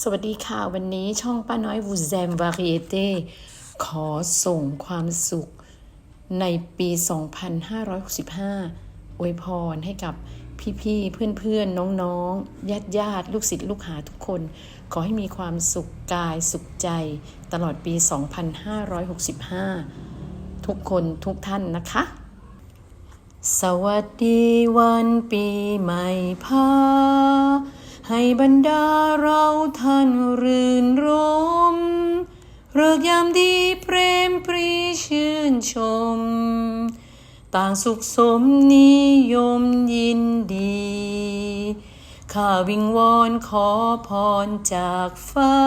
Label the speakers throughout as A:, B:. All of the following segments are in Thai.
A: สวัสดีค่ะ วันนี้ช่องป้าน้อยวูแซมวาริเอเต้ขอส่งความสุขในปี 2565 อวยพรให้กับพี่ๆ เพื่อนๆ น้องๆ ญาติญาติลูกศิษย์ลูกหาทุกคน ขอให้มีความสุขกายสุขใจตลอดปี 2565 ทุกคนทุกท่านนะคะ สวัสดีวันปีใหม่พา บรรดาเราท่านรื่นรมเริกยามดีเพรมปรีชื่นชม ต่างสุขสมนิยมยินดี ข้าวิงวอนขอพรจากฟ้า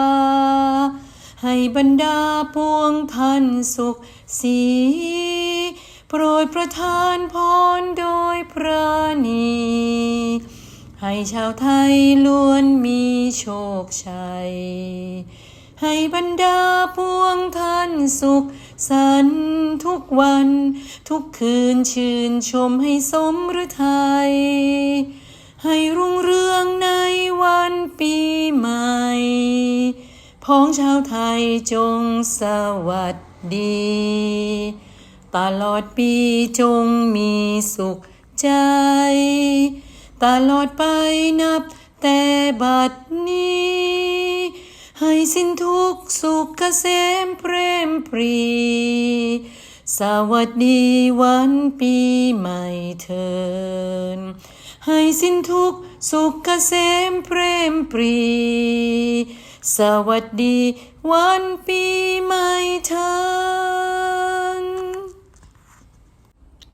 A: ให้บรรดาปวงท่านสุขสีโปรดประทานพรโดยพระนี ให้ชาวไทยล้วนมีโชคชัย ให้บรรดาพวงท่านสุขสันทุกวัน ทุกคืนชื่นชมให้สมฤทัยให้รุ่งเรืองในวันปีใหม่ พ้องชาวไทยจงสวัสดี ตลอดปีจงมีสุขใจ ตลอดไปนับแต่บัดนี้ ให้สิ้นทุกสุขเกษมเพรมปรี สวัสดีวันปีใหม่เทินให้สิ้นทุกสุขเกษมเพรมปรี สวัสดีวันปีใหม่เทิน